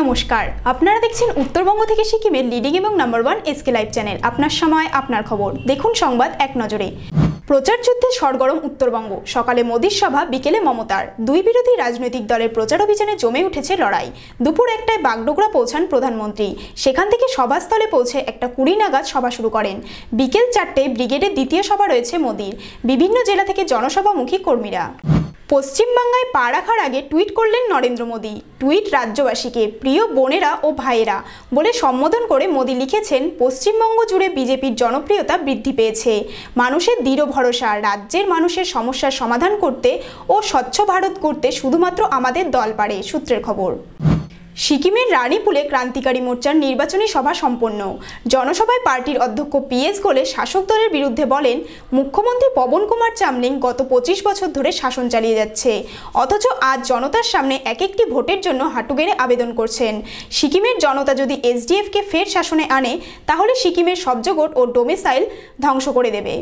নমস্কার। আপনারা দেখছেন উত্তরবঙ্গ থেকে সিকিমের লিডিং এবং number one SK live channel আপনার সময়, আপনার খবর। দেখুন সংবাদ এক নজরে। প্রচার যুদ্ধে সরগরম উত্তরবঙ্গ। সকালে মোদীর সভা, বিকেলে মমতার। দুই বিরোধী রাজনৈতিক দলের প্রচার অভিযানে জমে উঠেছে লড়াই। দুপুর একটায় বাগডোগরা পৌঁছান প্রধানমন্ত্রী। সেখান থেকে সভাস্থলে পৌঁছে একটা কুড়ি নাগাদ সভা শুরু করেন। বিকেল চারটে ব্রিগেডের দ্বিতীয় সভা রয়েছে মোদির। বিভিন্ন জেলা থেকে জনসভামুখী কর্মীরা। পশ্চিমবাংলায় পা রাখার আগে টুইট করলেন নরেন্দ্র মোদী। টুইট রাজ্যবাসীকে, প্রিয় বোনেরা ও ভাইয়েরা, বলে সম্বোধন করে মোদী লিখেছেন, পশ্চিমবঙ্গ জুড়ে বিজেপির জনপ্রিয়তা বৃদ্ধি পেয়েছে। মানুষের দৃঢ় ভরসা, রাজ্যের মানুষের সমস্যার সমাধান করতে ও স্বচ্ছ ভারত করতে শুধুমাত্র আমাদের দল পারে, সূত্রের খবর। সিকিমের রানীপুলে ক্রান্তিকারী মোর্চার নির্বাচনী সভা সম্পন্ন। জনসভায় পার্টির অধ্যক্ষ পিএস গোলে শাসক দলের বিরুদ্ধে বলেন, মুখ্যমন্ত্রী পবন কুমার চামলিং গত পঁচিশ বছর ধরে শাসন চালিয়ে যাচ্ছে। অথচ আজ জনতার সামনে এক একটি ভোটের জন্য হাঁটু গেড়ে আবেদন করছেন। সিকিমের জনতা যদি এসডিএফকে ফের শাসনে আনে, তাহলে সিকিমের সবজগট ও ডোমিসাইল ধ্বংস করে দেবে।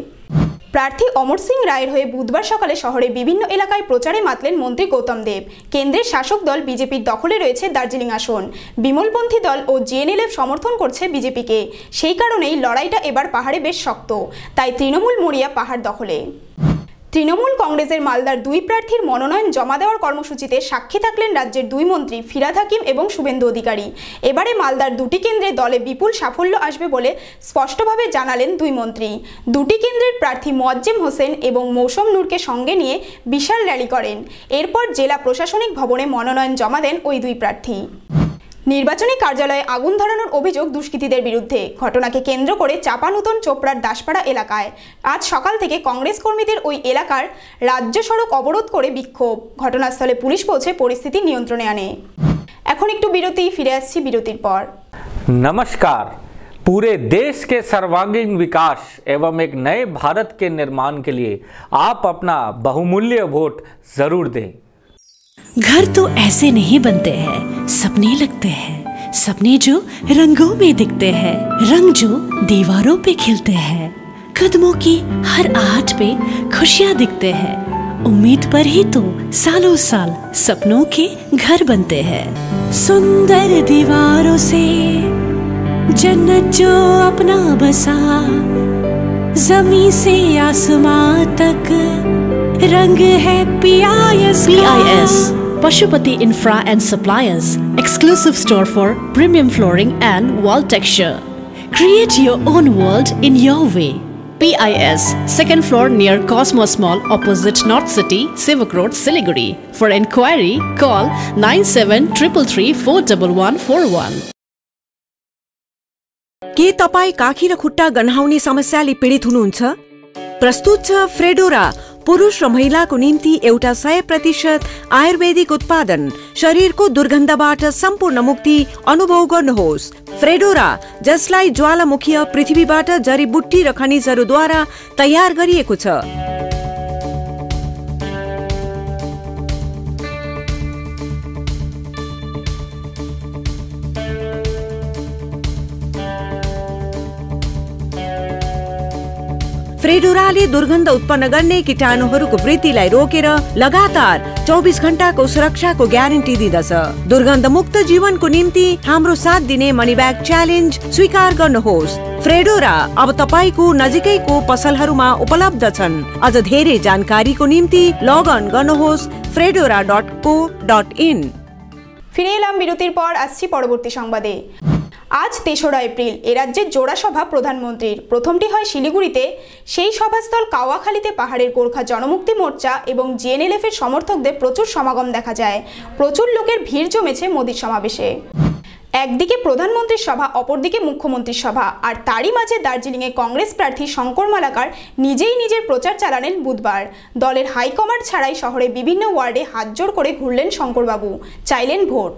প্রার্থী অমর সিং রায়ের হয়ে বুধবার সকালে শহরে বিভিন্ন এলাকায় প্রচারে মাতলেন মন্ত্রী গৌতম দেব। কেন্দ্রের শাসক দল বিজেপির দখলে রয়েছে দার্জিলিং আসন। বিমলপন্থী দল ও জিএনএলএফ সমর্থন করছে বিজেপিকে। সেই কারণেই লড়াইটা এবার পাহাড়ে বেশ শক্ত। তাই তৃণমূল মরিয়া পাহাড় দখলে। তৃণমূল কংগ্রেসের মালদার দুই প্রার্থীর মনোনয়ন জমা দেওয়ার কর্মসূচিতে সাক্ষী থাকলেন রাজ্যের দুই মন্ত্রী ফিরাদ হাকিম এবং শুভেন্দু অধিকারী। এবারে মালদার দুটি কেন্দ্রে দলে বিপুল সাফল্য আসবে বলে স্পষ্টভাবে জানালেন দুই মন্ত্রী। দুটি কেন্দ্রের প্রার্থী মোয়াজ্জেম হোসেন এবং মৌসুম নূরকে সঙ্গে নিয়ে বিশাল র্যালি করেন। এরপর জেলা প্রশাসনিক ভবনে মনোনয়ন জমা দেন ওই দুই প্রার্থী। নির্বাচনী কার্যালয়ে আগুন ধরানোর অভিযোগ দুষ্কৃতীদের বিরুদ্ধে ঘটনাকে কেন্দ্র করে চাপানুতন চোপড়ার দাসপাড়া এলাকায় আজ সকাল থেকে কংগ্রেস কর্মীদের ওই এলাকার রাজ্য সড়ক অবরোধ করে বিক্ষোভ ঘটনাস্থলে পুলিশ পৌঁছে পরিস্থিতি নিয়ন্ত্রণে আনে এখন একটু বিরতি ফিরে আসছি বিরতির পর नमस्कार पूरे देश के सर्वांगीण विकास एवं एक नए भारत के निर्माण के लिए आप अपना बहुमूल्य वोट जरूर दें घर तो ऐसे नहीं बनते हैं। सपने लगते हैं। सपने जो रंगों में दिखते हैं। रंग जो दीवारों पे खिलते हैं। कदमों की हर आहट पे खुशियाँ दिखते हैं। उम्मीद पर ही तो सालों साल सपनों के घर बनते हैं। सुंदर दीवारों से जन्नत जो अपना बसा। जमी से आसमां तक रंग है PIS PIS Pashupati Infra and Suppliers, exclusive store for premium flooring and wall texture. Create your own world in your way. PIS, second floor near Cosmos Mall opposite North City, Sivak Road, Siliguri. For inquiry, call 9733341141. के तपाईँ काखी र खुट्टा गन्हाउने समस्याले पीडित हुनुहुन्छ प्रस्तुत छ फ्रेडोरा पुरुष र महिलाको निम्ति एउटा सय प्रतिशत आयुर्वेदिक उत्पादन शरीरको दुर्गन्धबाट सम्पूर्ण मुक्ति अनुभव गर्नुहोस्। फ्रेडोरा जसलाई ज्वालामुखीय पृथ्वीबाट जडीबुट्टी र खनिजहरूद्वारा तयार गरिएको छ। फ्रेडोराले दुर्गन्ध उत्पन्न गर्ने कीटाणुहरूको वृद्धिलाई रोकेर लगातार चौबिस घण्टाको सुरक्षाको ग्यारेन्टी दिँदछ दुर्गन्ध मुक्त जीवनको निम्ति हाम्रो साथ दिने मनी ब्याग च्यालेन्ज स्वीकार गर्नुहोस् फ्रेडोरा अब तपाईँको नजिकैको पसलहरूमा उपलब्ध छन् अझ धेरै जानकारीको निम्ति लगअन गर्नुहोस् Fredora dot co dot in ফিরে এলাম বিরতির পর আসছি পরবর্তী সংবাদে আজ তেসরা এপ্রিল, এ রাজ্যের জোড়া সভা প্রধানমন্ত্রীর। প্রথমটি হয় শিলিগুড়িতে। সেই সভাস্থল কাওয়াখালীতে পাহাড়ের গোর্খা জনমুক্তি মোর্চা এবং জিএনএলএফ এর সমর্থকদের প্রচুর সমাগম দেখা যায়। প্রচুর লোকের ভিড় জমেছে মোদীর সমাবেশে। একদিকে প্রধানমন্ত্রীর সভা, অপরদিকে মুখ্যমন্ত্রীর সভা। আর তারই মাঝে দার্জিলিংয়ে কংগ্রেস প্রার্থী শঙ্কর মালাকার নিজেই নিজের প্রচার চালালেন বুধবার। দলের হাইকমান্ড ছাড়াই শহরে বিভিন্ন ওয়ার্ডে হাতজোড় করে ঘুরলেন শঙ্করবাবু। চাইলেন ভোট।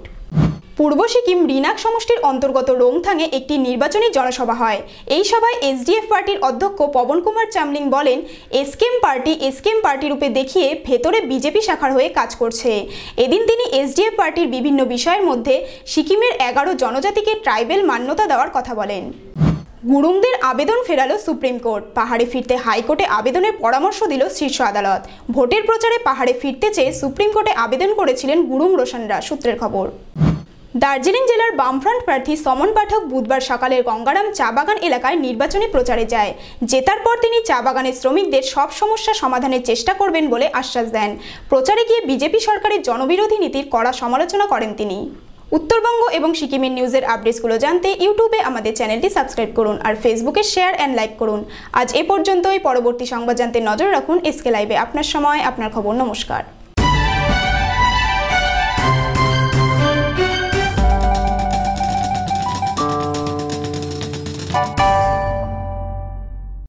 পূর্ব সিকিম রিনাক সমষ্টির অন্তর্গত রোংথাংয়ে একটি নির্বাচনী জনসভা হয়। এই সভায় এসডিএফ পার্টির অধ্যক্ষ পবন কুমার চামলিং বলেন এসকেম পার্টি এসকেম পার্টি রূপে দেখিয়ে ভেতরে বিজেপি শাখার হয়ে কাজ করছে। এদিন তিনি এসডিএফ পার্টির বিভিন্ন বিষয়ের মধ্যে সিকিমের এগারো জনজাতিকে ট্রাইবেল মান্যতা দেওয়ার কথা বলেন। গুরুংদের আবেদন ফেরালো সুপ্রিম কোর্ট। পাহাড়ে ফিরতে হাইকোর্টে আবেদনের পরামর্শ দিল শীর্ষ আদালত। ভোটের প্রচারে পাহাড়ে ফিরতে চেয়ে সুপ্রিম কোর্টে আবেদন করেছিলেন গুরুং রোশনরা, সূত্রের খবর। দার্জিলিং জেলার বামফ্রন্ট প্রার্থী সমন পাঠক বুধবার সকালে গঙ্গারাম চা বাগান এলাকায় নির্বাচনী প্রচারে যায়। জেতার পর তিনি চা বাগানের শ্রমিকদের সব সমস্যা সমাধানের চেষ্টা করবেন বলে আশ্বাস দেন। প্রচারে গিয়ে বিজেপি সরকারের জনবিরোধী নীতির কড়া সমালোচনা করেন তিনি। উত্তরবঙ্গ এবং সিকিমের নিউজের আপডেটসগুলো জানতে ইউটিউবে আমাদের চ্যানেলটি সাবস্ক্রাইব করুন আর ফেসবুকে শেয়ার অ্যান্ড লাইক করুন। আজ এ পর্যন্তই। পরবর্তী সংবাদ জানতে নজর রাখুন এসকে লাইভে। আপনার সময়, আপনার খবর। নমস্কার।